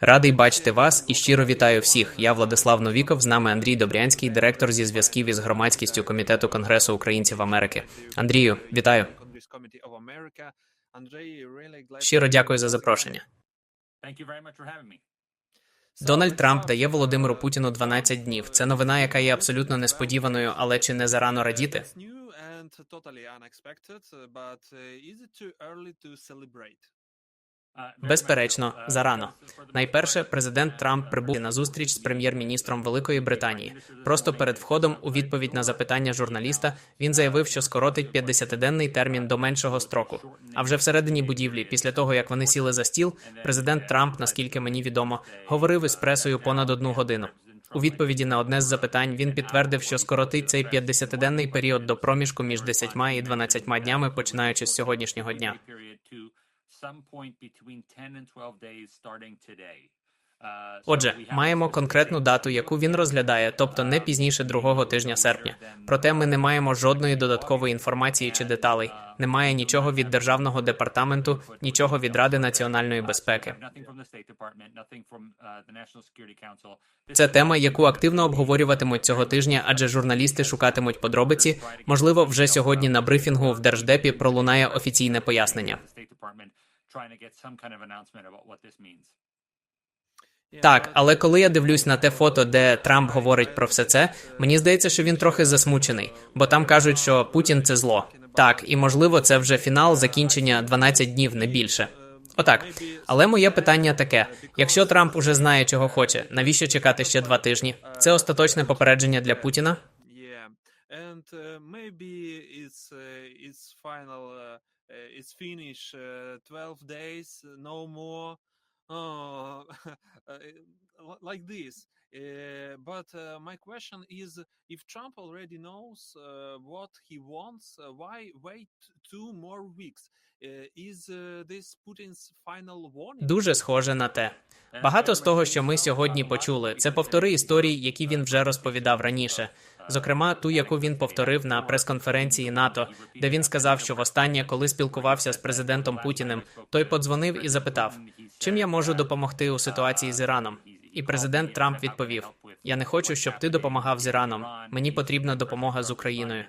Радий бачити вас і щиро вітаю всіх. Я Владислав Новіков. З нами Андрій Добрянський, директор зі зв'язків із громадськістю комітету Конгресу українців Америки. Андрію, вітаю. Щиро дякую за запрошення. Дональд Трамп дає Володимиру Путіну 12 днів. Це новина, яка є абсолютно несподіваною, але чи не зарано радіти? Безперечно, зарано. Найперше, президент Трамп прибув на зустріч з прем'єр-міністром Великої Британії. Просто перед входом, у відповідь на запитання журналіста, він заявив, що скоротить 50-денний термін до меншого строку. А вже всередині будівлі, після того як вони сіли за стіл, президент Трамп, наскільки мені відомо, говорив із пресою понад одну годину. У відповіді на одне з запитань він підтвердив, що скоротить цей 50-денний період до проміжку між 10 і 12 днями, починаючи з сьогоднішнього дня. Отже, маємо конкретну дату, яку він розглядає, тобто не пізніше другого тижня серпня. Проте ми не маємо жодної додаткової інформації чи деталей. Немає нічого від державного департаменту, нічого від Ради національної безпеки. Це тема, яку активно обговорюватимуть цього тижня, адже журналісти шукатимуть подробиці. Можливо, вже сьогодні на брифінгу в держдепі пролунає офіційне пояснення. Так, але коли я дивлюсь на те фото, де Трамп говорить про все це, мені здається, що він трохи засмучений, бо там кажуть, що Путін це зло. Так, і можливо, це вже фінал закінчення 12 днів, не більше. Отак. Але моє питання таке: якщо Трамп уже знає, чого хоче, навіщо чекати ще два тижні? Це остаточне попередження для Путіна? It's finish uh, 12 days no more. Uh, like this but uh, my question is if trump already knows uh, what he wants why wait two more weeks is this putin's final warning Дуже схоже на те. Багато з того, що ми сьогодні почули, це повтори історій, які він вже розповідав раніше. Зокрема, ту, яку він повторив на прес-конференції НАТО, де він сказав, що востаннє, коли спілкувався з президентом Путіним, той подзвонив і запитав, чим я можу допомогти у ситуації з Іраном. І президент Трамп відповів: Я не хочу, щоб ти допомагав з Іраном. Мені потрібна допомога з Україною.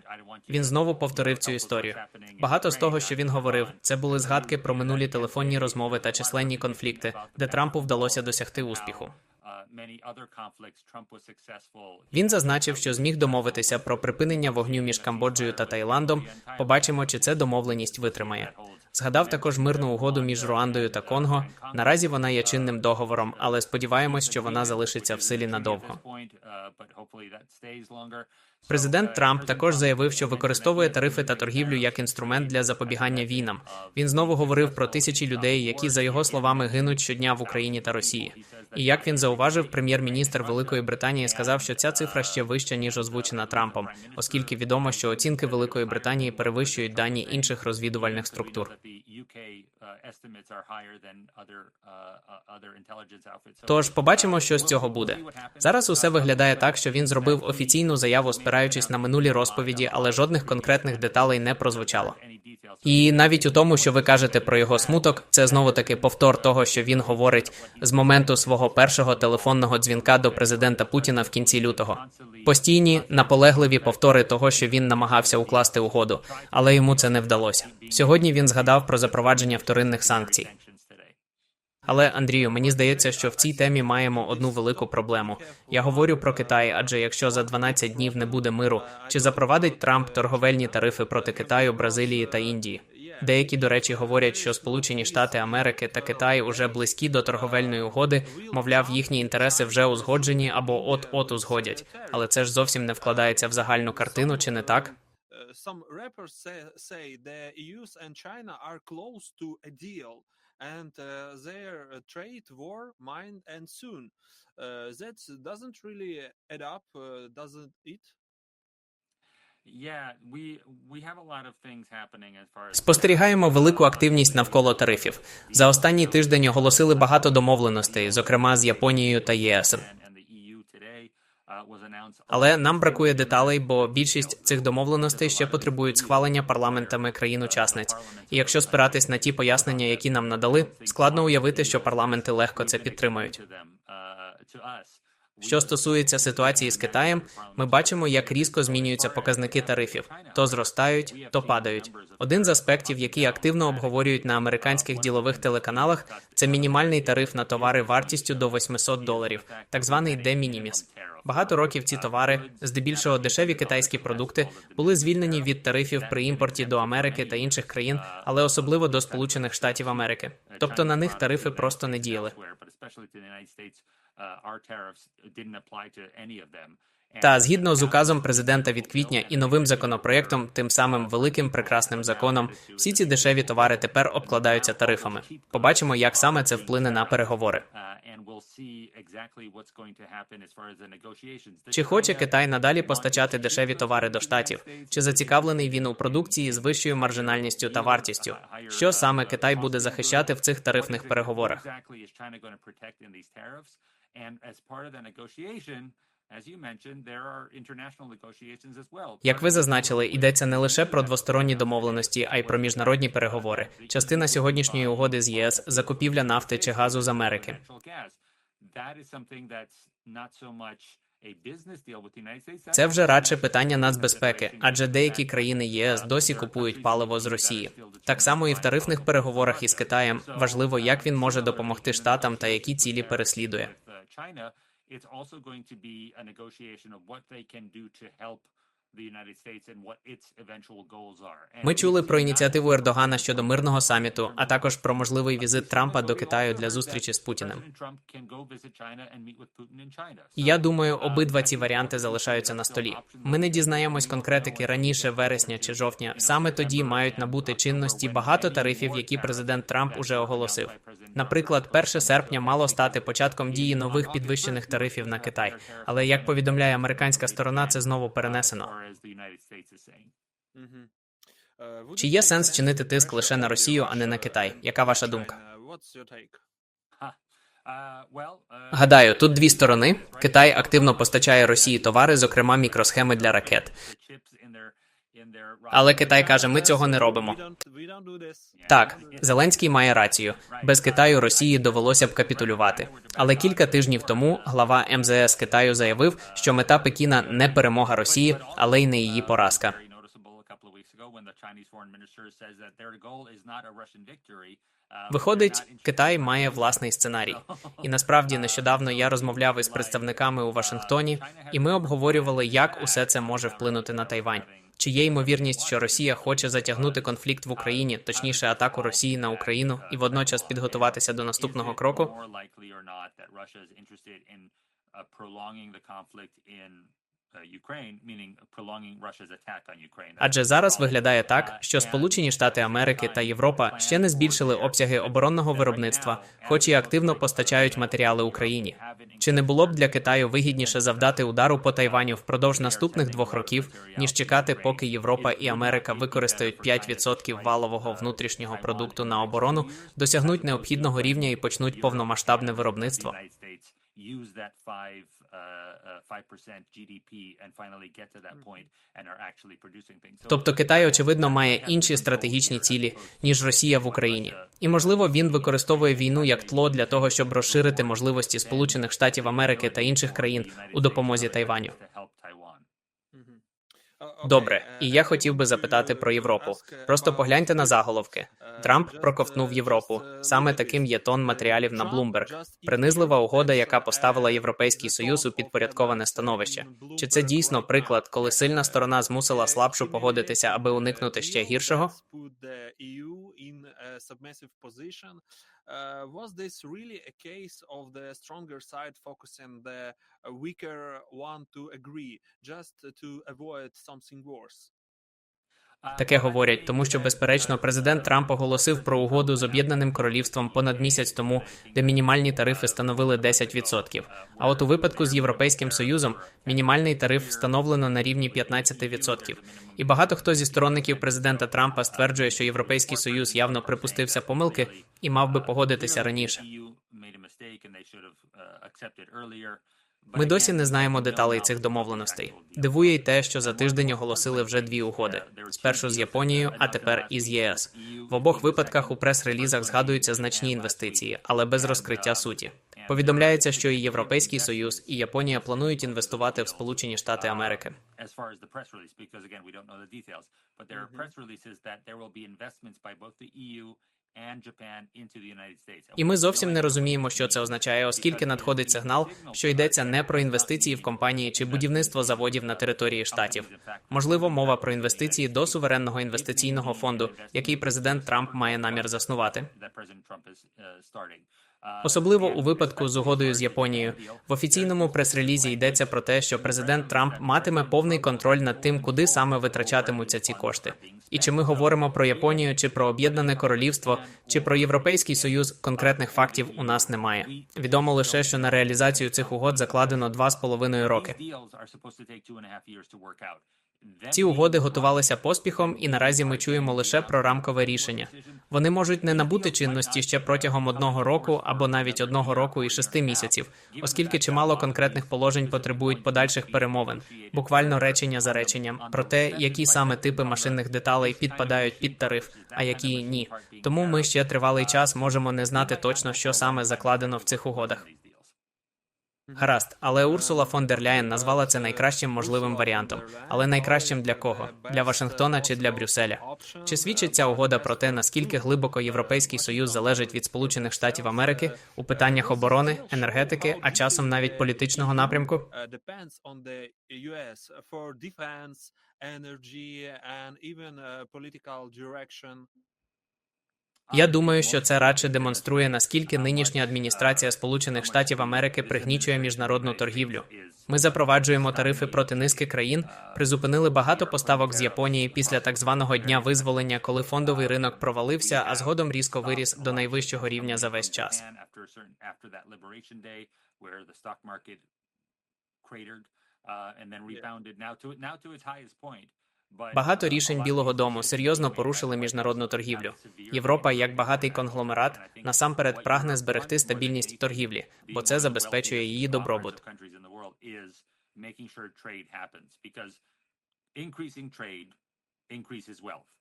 Він знову повторив цю історію. Багато з того, що він говорив, це були згадки про минулі телефонні розмови та численні конфлікти, де Трампу вдалося досягти успіху. Він зазначив, що зміг домовитися про припинення вогню між Камбоджею та Таїландом. Побачимо, чи це домовленість витримає. Згадав також мирну угоду між Руандою та Конго. Наразі вона є чинним договором, але сподіваємось, що вона залишиться в силі надовго. Президент Трамп також заявив, що використовує тарифи та торгівлю як інструмент для запобігання війнам. Він знову говорив про тисячі людей, які за його словами гинуть щодня в Україні та Росії. І як він зауважив, прем'єр-міністр Великої Британії сказав, що ця цифра ще вища ніж озвучена Трампом, оскільки відомо, що оцінки Великої Британії перевищують дані інших розвідувальних структур. Тож побачимо, що з цього буде. Зараз усе виглядає так, що він зробив офіційну заяву, спираючись на минулі розповіді, але жодних конкретних деталей не прозвучало. І навіть у тому, що ви кажете про його смуток, це знову таки повтор того, що він говорить з моменту свого першого телефонного дзвінка до президента Путіна в кінці лютого. Постійні наполегливі повтори того, що він намагався укласти угоду, але йому це не вдалося. Сьогодні він згадав про запровадження вторинних санкцій. Але Андрію, мені здається, що в цій темі маємо одну велику проблему. Я говорю про Китай, адже якщо за 12 днів не буде миру, чи запровадить Трамп торговельні тарифи проти Китаю, Бразилії та Індії? Деякі, до речі, говорять, що Сполучені Штати Америки та Китай уже близькі до торговельної угоди, мовляв, їхні інтереси вже узгоджені або от от узгодять. Але це ж зовсім не вкладається в загальну картину, чи не так? some rappers say, say the EU and China are close to a deal and uh, their uh, trade war might end soon. Uh, that doesn't really add up, uh, doesn't it? Спостерігаємо велику активність навколо тарифів. За останній тиждень оголосили багато домовленостей, зокрема з Японією та ЄС. Але нам бракує деталей, бо більшість цих домовленостей ще потребують схвалення парламентами країн-учасниць. І якщо спиратись на ті пояснення, які нам надали, складно уявити, що парламенти легко це підтримають. Що стосується ситуації з Китаєм, ми бачимо, як різко змінюються показники тарифів: то зростають, то падають. Один з аспектів, який активно обговорюють на американських ділових телеканалах, це мінімальний тариф на товари вартістю до 800 доларів, так званий minimis. Багато років ці товари, здебільшого дешеві китайські продукти, були звільнені від тарифів при імпорті до Америки та інших країн, але особливо до Сполучених Штатів Америки. Тобто на них тарифи просто не діяли. Та згідно з указом президента від квітня і новим законопроектом, тим самим великим прекрасним законом, всі ці дешеві товари тепер обкладаються тарифами. Побачимо, як саме це вплине на переговори. Чи хоче Китай надалі постачати дешеві товари до штатів? Чи зацікавлений він у продукції з вищою маржинальністю та вартістю? Що саме Китай буде захищати в цих тарифних переговорах? Як ви зазначили, йдеться не лише про двосторонні домовленості, а й про міжнародні переговори. Частина сьогоднішньої угоди з ЄС закупівля нафти чи газу з Америки. Це вже радше питання нацбезпеки, адже деякі країни ЄС досі купують паливо з Росії. Так само і в тарифних переговорах із Китаєм важливо, як він може допомогти штатам та які цілі переслідує. It's also going to be a negotiation of what they can do to help ми чули про ініціативу Ердогана щодо мирного саміту, а також про можливий візит Трампа до Китаю для зустрічі з Путіним. І я думаю, обидва ці варіанти залишаються на столі. Ми не дізнаємось конкретики раніше вересня чи жовтня. Саме тоді мають набути чинності багато тарифів, які президент Трамп уже оголосив. Наприклад, 1 серпня мало стати початком дії нових підвищених тарифів на Китай. Але як повідомляє американська сторона, це знову перенесено. Чи є сенс чинити тиск лише на Росію, а не на Китай? Яка ваша думка? Гадаю, тут дві сторони. Китай активно постачає Росії товари, зокрема мікросхеми для ракет. Але Китай каже, ми цього не робимо. Так, Зеленський має рацію. Без Китаю Росії довелося б капітулювати. Але кілька тижнів тому глава МЗС Китаю заявив, що мета Пекіна не перемога Росії, але й не її поразка. Виходить, Китай має власний сценарій, і насправді нещодавно я розмовляв із представниками у Вашингтоні, і ми обговорювали, як усе це може вплинути на Тайвань. Чи є ймовірність, що Росія хоче затягнути конфлікт в Україні, точніше атаку Росії на Україну, і водночас підготуватися до наступного кроку? Адже зараз виглядає так, що Сполучені Штати Америки та Європа ще не збільшили обсяги оборонного виробництва, хоч і активно постачають матеріали Україні. Чи не було б для Китаю вигідніше завдати удару по Тайваню впродовж наступних двох років, ніж чекати, поки Європа і Америка використають 5% валового внутрішнього продукту на оборону, досягнуть необхідного рівня і почнуть повномасштабне виробництво? Тобто Китай очевидно має інші стратегічні цілі ніж Росія в Україні, і можливо він використовує війну як тло для того, щоб розширити можливості Сполучених Штатів Америки та інших країн у допомозі Тайваню. Добре, і я хотів би запитати про Європу. Просто погляньте на заголовки. Трамп проковтнув Європу. Саме таким є тон матеріалів на Bloomberg. Принизлива угода, яка поставила Європейський Союз у підпорядковане становище. Чи це дійсно приклад, коли сильна сторона змусила слабшу погодитися, аби уникнути ще гіршого? Uh, was this really a case of the stronger side focusing the weaker one to agree just to avoid something worse? Таке говорять, тому що безперечно президент Трамп оголосив про угоду з об'єднаним королівством понад місяць тому, де мінімальні тарифи становили 10%. А от у випадку з європейським союзом мінімальний тариф встановлено на рівні 15%. І багато хто зі сторонників президента Трампа стверджує, що європейський союз явно припустився помилки і мав би погодитися раніше. Ми досі не знаємо деталей цих домовленостей. Дивує й те, що за тиждень оголосили вже дві угоди: спершу з Японією, а тепер із ЄС. В обох випадках у прес-релізах згадуються значні інвестиції, але без розкриття суті. Повідомляється, що і Європейський Союз, і Японія планують інвестувати в Сполучені Штати Америки. as far І ми зовсім не розуміємо, що це означає, оскільки надходить сигнал, що йдеться не про інвестиції в компанії чи будівництво заводів на території штатів. Можливо, мова про інвестиції до суверенного інвестиційного фонду, який президент Трамп має намір заснувати. Особливо у випадку з угодою з Японією. В офіційному прес-релізі йдеться про те, що президент Трамп матиме повний контроль над тим, куди саме витрачатимуться ці кошти. І чи ми говоримо про Японію, чи про Об'єднане Королівство, чи про Європейський Союз, конкретних фактів у нас немає. Відомо лише, що на реалізацію цих угод закладено два з половиною роки. Ці угоди готувалися поспіхом, і наразі ми чуємо лише про рамкове рішення. Вони можуть не набути чинності ще протягом одного року або навіть одного року і шести місяців, оскільки чимало конкретних положень потребують подальших перемовин, буквально речення за реченням, про те, які саме типи машинних деталей підпадають під тариф, а які ні. Тому ми ще тривалий час можемо не знати точно, що саме закладено в цих угодах. Гаразд, але Урсула фон дер Ляєн назвала це найкращим можливим варіантом. Але найкращим для кого? Для Вашингтона чи для Брюсселя? Чи свідчить ця угода про те, наскільки глибоко Європейський Союз залежить від Сполучених Штатів Америки у питаннях оборони, енергетики, а часом навіть політичного напрямку? Я думаю, що це радше демонструє, наскільки нинішня адміністрація Сполучених Штатів Америки пригнічує міжнародну торгівлю. Ми запроваджуємо тарифи проти низки країн, призупинили багато поставок з Японії після так званого дня визволення, коли фондовий ринок провалився, а згодом різко виріс до найвищого рівня за весь час. Uh, Багато uh, рішень Білого Дому серйозно порушили міжнародну торгівлю. Європа, як багатий конгломерат, насамперед прагне зберегти стабільність торгівлі, бо це забезпечує її добробут. making sure trade happens increasing trade increases wealth.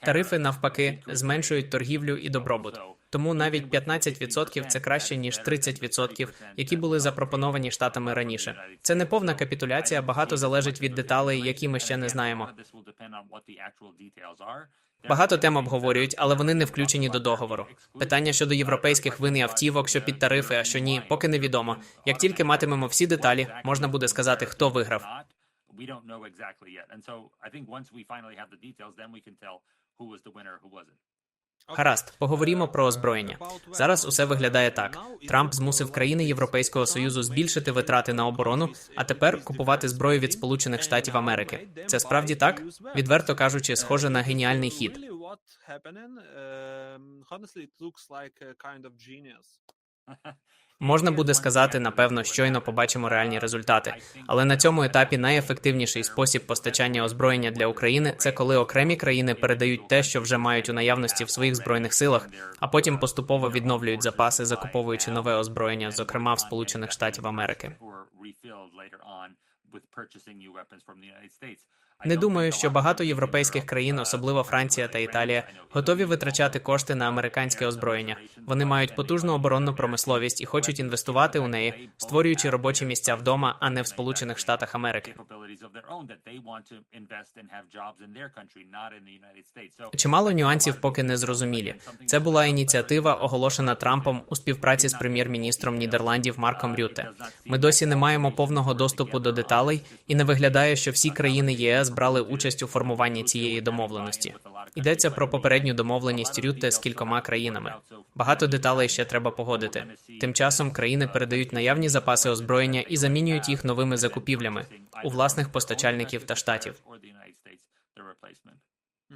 Тарифи навпаки зменшують торгівлю і добробут. Тому навіть 15% – це краще ніж 30%, які були запропоновані штатами раніше. Це не повна капітуляція, багато залежить від деталей, які ми ще не знаємо. Багато тем обговорюють, але вони не включені до договору. Питання щодо європейських вин і автівок, що під тарифи, а що ні, поки невідомо. Як тільки матимемо всі деталі, можна буде сказати, хто виграв. We don't know exactly Гаразд, поговоримо про озброєння. Зараз усе виглядає так: Трамп змусив країни Європейського союзу збільшити витрати на оборону, а тепер купувати зброю від Сполучених Штатів Америки. Це справді так? Відверто кажучи, схоже на геніальний хід. Можна буде сказати, напевно, щойно побачимо реальні результати. Але на цьому етапі найефективніший спосіб постачання озброєння для України це коли окремі країни передають те, що вже мають у наявності в своїх збройних силах, а потім поступово відновлюють запаси, закуповуючи нове озброєння, зокрема в Сполучених Штатів Америки. Не думаю, що багато європейських країн, особливо Франція та Італія, готові витрачати кошти на американське озброєння. Вони мають потужну оборонну промисловість і хочуть інвестувати у неї, створюючи робочі місця вдома, а не в Сполучених Штатах Америки. Чимало нюансів поки не зрозумілі. Це була ініціатива, оголошена Трампом у співпраці з прем'єр-міністром Нідерландів Марком Рюте. Ми досі не маємо повного доступу до деталей, і не виглядає, що всі країни ЄС брали участь у формуванні цієї домовленості. Йдеться про попередню домовленість Рюте з кількома країнами. Багато деталей ще треба погодити. Тим часом країни передають наявні запаси озброєння і замінюють їх новими закупівлями у власних постачальників та штатів.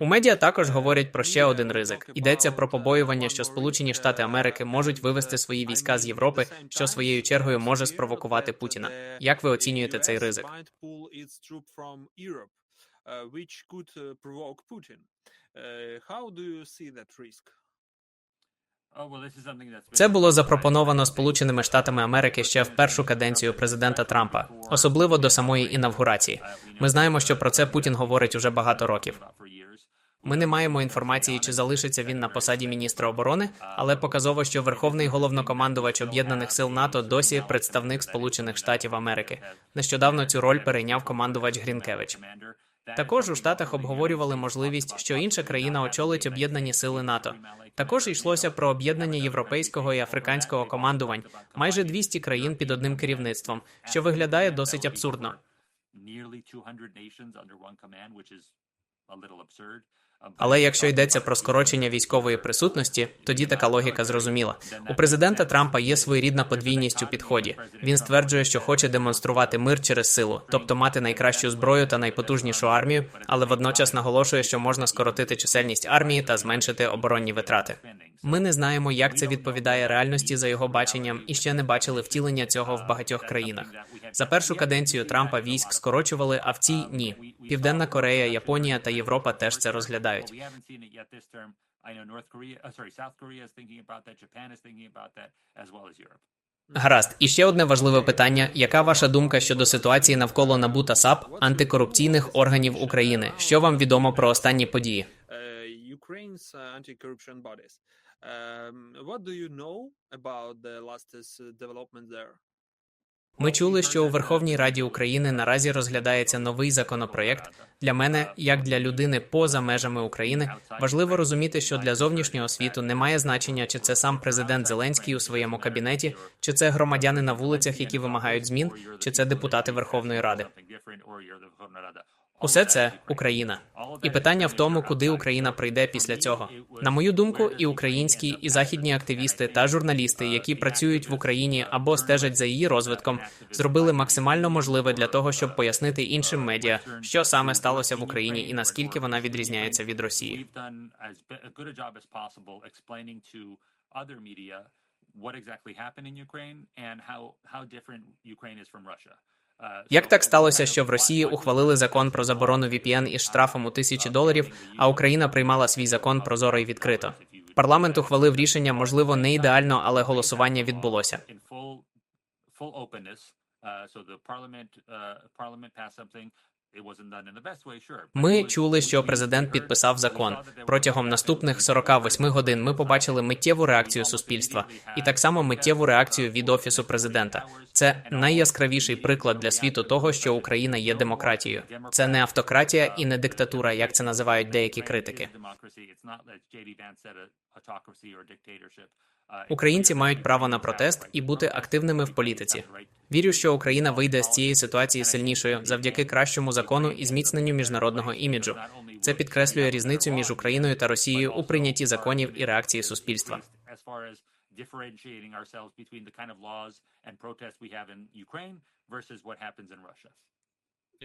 У медіа також говорять про ще один ризик. Йдеться про побоювання, що Сполучені Штати Америки можуть вивести свої війська з Європи, що своєю чергою може спровокувати Путіна. Як ви оцінюєте цей ризик? Uh, which could uh, provoke Putin. Uh, how do you see that risk? Oh, well, this is something that's been Це було запропоновано Сполученими Штатами Америки ще в першу каденцію президента Трампа, особливо до самої інавгурації. Ми знаємо, що про це Путін говорить уже багато років. for. Ми не маємо інформації, чи залишиться він на посаді міністра оборони, але показово, що верховний головнокомандувач об'єднаних сил НАТО досі представник Сполучених Штатів Америки. Нещодавно цю роль перейняв командувач Грінкевич. Також у Штатах обговорювали можливість, що інша країна очолить об'єднані сили НАТО. Також йшлося про об'єднання європейського і африканського командувань, майже 200 країн під одним керівництвом, що виглядає досить абсурдно. Nearly 200 nations under one command, which is a little absurd. But Але якщо йдеться про скорочення військової присутності, тоді така логіка зрозуміла. У президента Трампа є своєрідна подвійність у підході. Він стверджує, що хоче демонструвати мир через силу, тобто мати найкращу зброю та найпотужнішу армію, але водночас наголошує, що можна скоротити чисельність армії та зменшити оборонні витрати. Ми не знаємо, як це відповідає реальності за його баченням, і ще не бачили втілення цього в багатьох країнах. За першу каденцію Трампа військ скорочували, а в цій ні. Південна Корея, Японія та Європа теж це розглядають. We haven't seen it yet this term. I know North Korea, uh, sorry, South Korea is thinking about that. Japan is thinking about that, as well as Europe. Гаразд, і ще одне важливе питання: яка ваша думка щодо ситуації навколо НАБУ та САП антикорупційних органів України? Що вам відомо про останні події? uh, Ukraine's uh, anti-corruption bodies. Um, what do you know about the latest uh, development there? Ми чули, що у Верховній Раді України наразі розглядається новий законопроєкт. Для мене, як для людини поза межами України, важливо розуміти, що для зовнішнього світу немає значення, чи це сам президент Зеленський у своєму кабінеті, чи це громадяни на вулицях, які вимагають змін, чи це депутати Верховної Ради. Усе це Україна. І питання в тому, куди Україна прийде після цього. На мою думку, і українські, і західні активісти та журналісти, які працюють в Україні або стежать за її розвитком, зробили максимально можливе для того, щоб пояснити іншим медіа, що саме сталося в Україні і наскільки вона відрізняється від Росії. What exactly happened in Ukraine and how how different Ukraine is from Russia. Uh, Як так сталося, що в Росії ухвалили закон про заборону VPN із штрафом у uh, тисячі uh, доларів, а Україна приймала свій закон прозоро і відкрито? Парламент ухвалив рішення, можливо, не ідеально, але голосування відбулося. Ми чули, що президент підписав закон. Протягом наступних that 48 годин ми побачили миттєву реакцію суспільства і так само миттєву реакцію від офісу президента. Це найяскравіший приклад для світу того, що Україна є демократією. Це не автократія і не диктатура, як це називають деякі критики. Українці мають право на протест і бути активними в політиці. Вірю, що Україна вийде з цієї ситуації сильнішою завдяки кращому закону і зміцненню міжнародного іміджу. Це підкреслює різницю між Україною та Росією у прийнятті законів і реакції суспільства. Differentiating ourselves between the kind of laws and protests we have in Ukraine versus what happens in Russia.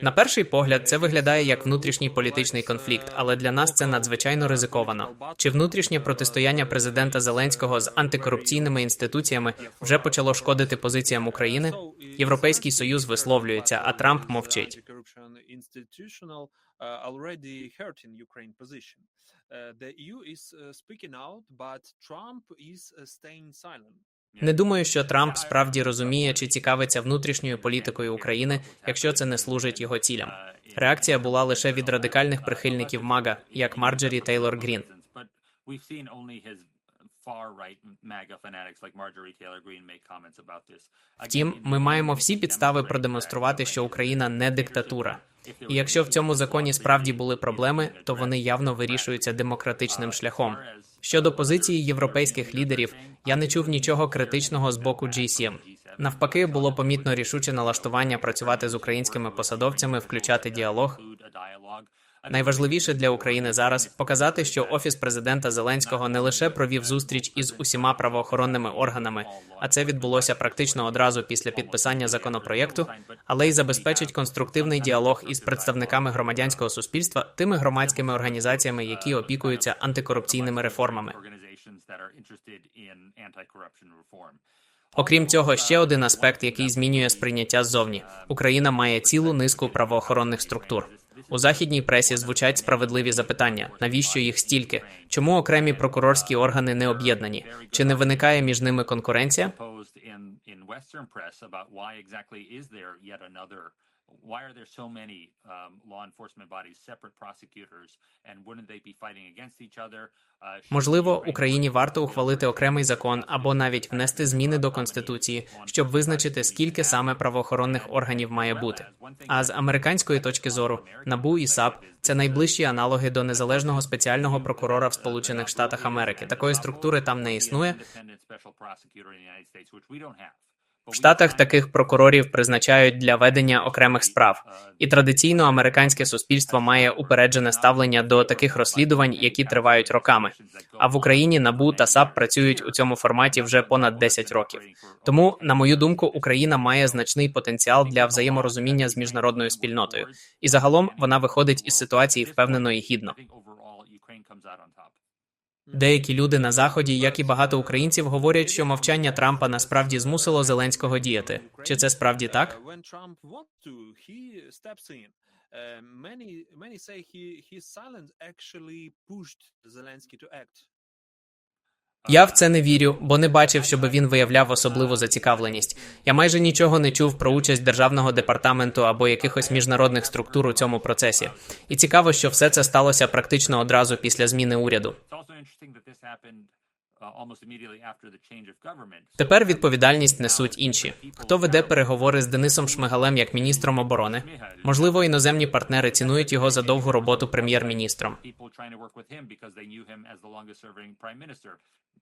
На перший погляд, це виглядає як внутрішній політичний конфлікт, але для нас це надзвичайно ризиковано. Чи внутрішнє протистояння президента Зеленського з антикорупційними інституціями вже почало шкодити позиціям України? Європейський союз висловлюється, а Трамп мовчить. The EU is speaking out, but Trump is staying silent. Не думаю, що Трамп справді розуміє чи цікавиться внутрішньою політикою України, якщо це не служить його цілям. Реакція була лише від радикальних прихильників МАГА, як Марджорі Тейлор Грін. Втім, ми маємо всі підстави продемонструвати, що Україна не диктатура. І якщо в цьому законі справді були проблеми, то вони явно вирішуються демократичним шляхом. Щодо позиції європейських лідерів, я не чув нічого критичного з боку G7. Навпаки, було помітно рішуче налаштування працювати з українськими посадовцями, включати діалог. Найважливіше для України зараз показати, що офіс президента Зеленського не лише провів зустріч із усіма правоохоронними органами, а це відбулося практично одразу після підписання законопроєкту, але й забезпечить конструктивний діалог із представниками громадянського суспільства, тими громадськими організаціями, які опікуються антикорупційними реформами. Окрім цього, ще один аспект, який змінює сприйняття ззовні. Україна має цілу низку правоохоронних структур. У західній пресі звучать справедливі запитання: навіщо їх стільки? Чому окремі прокурорські органи не об'єднані? Чи не виникає між ними конкуренція? Why are there so many um, law enforcement bodies, separate prosecutors, and wouldn't they be fighting against each other? Uh, Можливо, Україні варто ухвалити окремий закон або навіть внести зміни до конституції, щоб визначити, скільки саме правоохоронних органів має бути. А з американської точки зору, НАБУ і САП це найближчі аналоги до незалежного спеціального прокурора в Сполучених Штатах Америки. Такої структури там не існує. В Штатах таких прокурорів призначають для ведення окремих справ, і традиційно американське суспільство має упереджене ставлення до таких розслідувань, які тривають роками. А в Україні НАБУ та САП працюють у цьому форматі вже понад 10 років. Тому, на мою думку, Україна має значний потенціал для взаєморозуміння з міжнародною спільнотою, і загалом вона виходить із ситуації впевнено і гідно. Деякі люди на заході, як і багато українців, говорять, що мовчання Трампа насправді змусило Зеленського діяти. Чи це справді так? Many many say he his silence actually pushed Zelensky to act. Я в це не вірю, бо не бачив, щоб він виявляв особливу зацікавленість. Я майже нічого не чув про участь державного департаменту або якихось міжнародних структур у цьому процесі. І цікаво, що все це сталося практично одразу після зміни уряду. Тепер відповідальність несуть інші. Хто веде переговори з Денисом Шмигалем як міністром оборони? Можливо, іноземні партнери цінують його за довгу роботу прем'єр-міністром.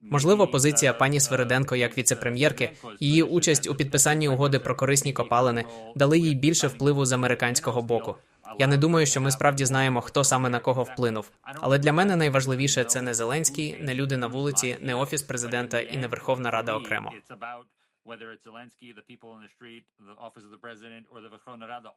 Можливо, позиція пані Свириденко як віце-прем'єрки, її участь у підписанні угоди про корисні копалини дали їй більше впливу з американського боку. Я не думаю, що ми справді знаємо, хто саме на кого вплинув. Але для мене найважливіше це не Зеленський, не люди на вулиці, не офіс президента і не Верховна Рада окремо.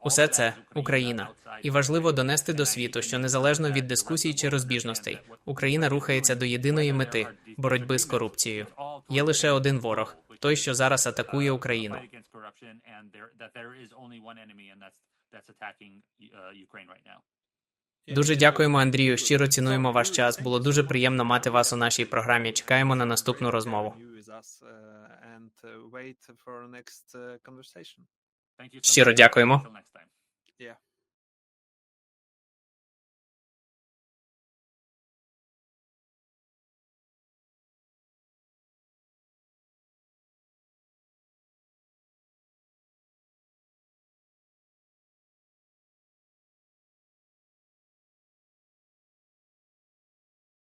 Усе це Україна, і важливо донести до світу, що незалежно від дискусій чи розбіжностей, Україна рухається до єдиної мети боротьби з корупцією. Є лише один ворог, той, що зараз атакує Україну. Дуже дякуємо, Андрію. Щиро цінуємо ваш час. Було дуже приємно мати вас у нашій програмі. Чекаємо на наступну розмову. uh, Щиро дякуємо. Yeah.